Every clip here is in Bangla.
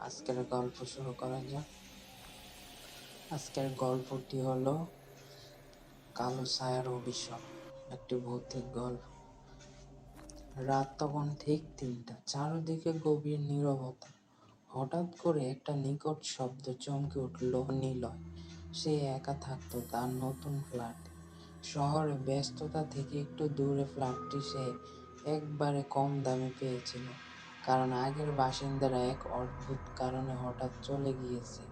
আজকের গল্প শুরু করা যাক। আজকের গল্পটি হলো কালো ছায়ার অভিশাপ, একটি ভৌতিক গল্প। রাত তখন ঠিক তিনটা, চারদিকে গভীর নীরবতা। হঠাৎ করে একটা নিকট শব্দ চমকে উঠল, নিলয়। সে একা থাকতো তার নতুন ফ্ল্যাট শহরে ব্যস্ততা থেকে একটু দূরে ফ্ল্যাটটি সে একবারে কম দামে পেয়েছিল, কারণ আগের বাসিন্দারা এক অদ্ভুত কারণে হঠাৎ চলে গিয়েছে।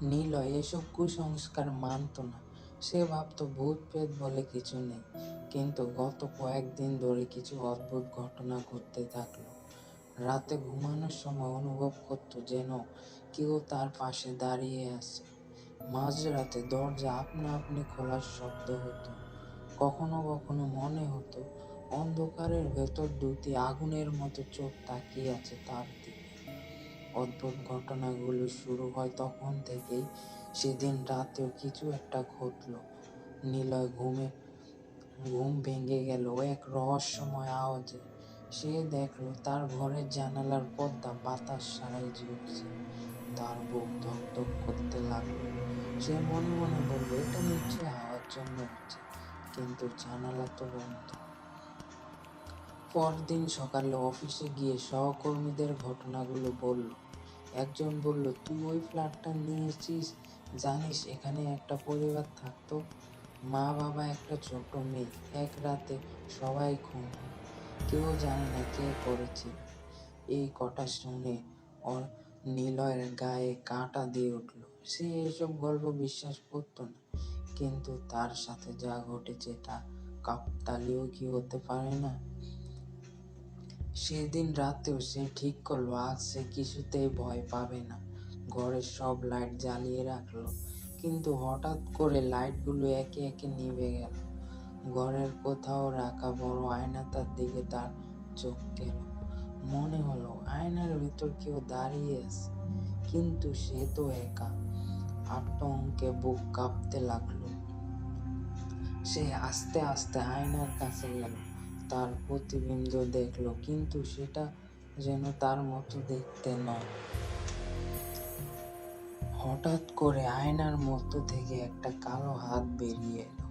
নীলয় এসব কুসংস্কার মানত না, সে ভাবতো ভূত প্রেত বলে কিছু নেই, কিন্তু গত কয়েকদিন ধরে কিছু অদ্ভুত ঘটনা ঘটতে থাকল। রাতে ঘুমানোর সময় অনুভব করতো যেন কেউ তার পাশে দাঁড়িয়ে আছে। মাঝরাতে দরজা আপনা আপনি খোলার শব্দ হতো। কখনো কখনো মনে হতো, অন্ধকারের ভেতর দুটি আগুনের মতো চোখ তাকিয়ে আছে তার দিকে। অদ্ভুত ঘটনাগুলো শুরু হয় তখন থেকেই। সেদিন রাতেও কিছু একটা ঘটলো। নিলয় ঘুমে, ঘুম ভেঙে গেল এক রহস্যময় আওয়াজে। সে দেখল তার ঘরের জানালার পর্দা বাতাস ছাড়াই ঝুলছে তার বুক ধক করতে লাগল। সে মনে মনে বলল এটা নিশ্চয়ই হাওয়ার জন্য হচ্ছে, কিন্তু জানালা তো বন্ধ। পরদিন সকালে অফিসে গিয়ে সহকর্মীদের ঘটনাগুলো বলল। একজন বলল, তুই ওই ফ্ল্যাটটা নিয়েছিস? জানিস, এখানে একটা পরিবার থাকতো। মা বাবা একটা ছোট মেয়ে, এক রাতে সবাই খুন কেউ জানে না কে করেছে। এই কটা শুনে ওর নিলয়ের গায়ে কাঁটা দিয়ে উঠল। সে এসব গল্প বিশ্বাস করতো না। কিন্তু তার সাথে যা ঘটেছে তা কাকতালীয় কি হতে পারে না? সেদিন রাতেও সে ঠিক করল, আজ সে কিছুতেই ভয় পাবে না। ঘরের সব লাইট জ্বালিয়ে রাখল, কিন্তু হঠাৎ করে লাইটগুলো একে একে নিভে গেল। ঘরের কোথাও রাখা বড় আয়নাটার দিকে তার চোখ গেল। মনে হলো, আয়নার ভিতর কেউ দাঁড়িয়ে আছে, কিন্তু সে তো একা। আতঙ্কে বুক কাঁপতে লাগল। সে আস্তে আস্তে আয়নার কাছে গেল। তার প্রতিবিম্ব দেখল, কিন্তু সেটা যেন তার মতো দেখতে নয়। হঠাৎ করে আয়নার মধ্য থেকে একটা কালো হাত বেরিয়ে এলো।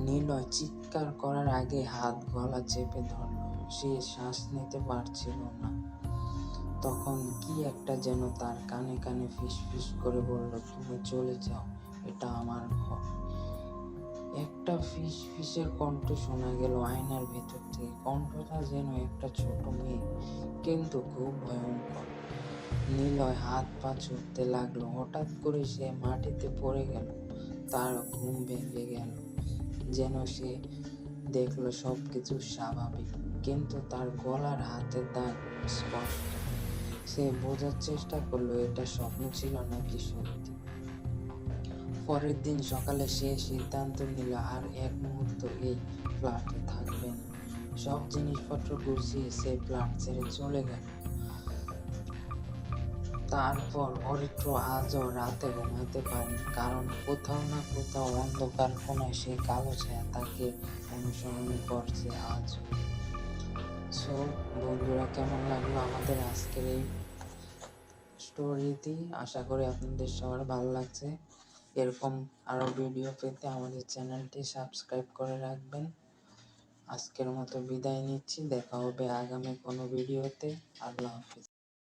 নীলয় চিৎকার করার আগে হাত গলা চেপে ধরলো। সে শ্বাস নিতে পারছিল না। তখন কি একটা যেন তার কানে কানে ফিস ফিস করে বলল, তুমি চলে যাও, এটা আমার ঘর। একটা ফিস ফিসের কণ্ঠ শোনা গেল আয়নার ভেতর থেকে। কণ্ঠটা যেন একটা ছোট মেয়ে, কিন্তু খুব ভয়ঙ্কর। নিলয় হাত পা ছুটতে লাগল। হঠাৎ করে সে মাটিতে পড়ে গেল। তার ঘুম ভেঙে গেল। যেন সে দেখল সব কিছু স্বাভাবিক, কিন্তু তার গলার হাতের দাগ স্পষ্ট। সে বোঝার চেষ্টা করল, এটা স্বপ্ন ছিল নাকি সত্যি? পরের দিন সকালে সে সিদ্ধান্ত নিল, আর এক মুহূর্ত এই ফ্ল্যাটে থাকবে না। সব জিনিসপত্র গুছিয়ে সে ফ্ল্যাট ছেড়ে চলে গেল। তারপর অরিত্র আজও রাতে ঘুমাতে পারে কারণ কোথাও না কোথাও অন্ধকার কোনায় সেই কালো ছায়া তাকে অনুসরণ করছে আজ সো বন্ধুরা, কেমন লাগল আমাদের আজকের এই স্টোরিটি আশা করি আপনাদের সবার ভালো লাগছে। এরকম আরও ভিডিও পেতে আমাদের চ্যানেলটি সাবস্ক্রাইব করে রাখবেন। আজকের মতো বিদায় নিচ্ছি। দেখা হবে আগামী কোনো ভিডিওতে আল্লাহ হাফিজ।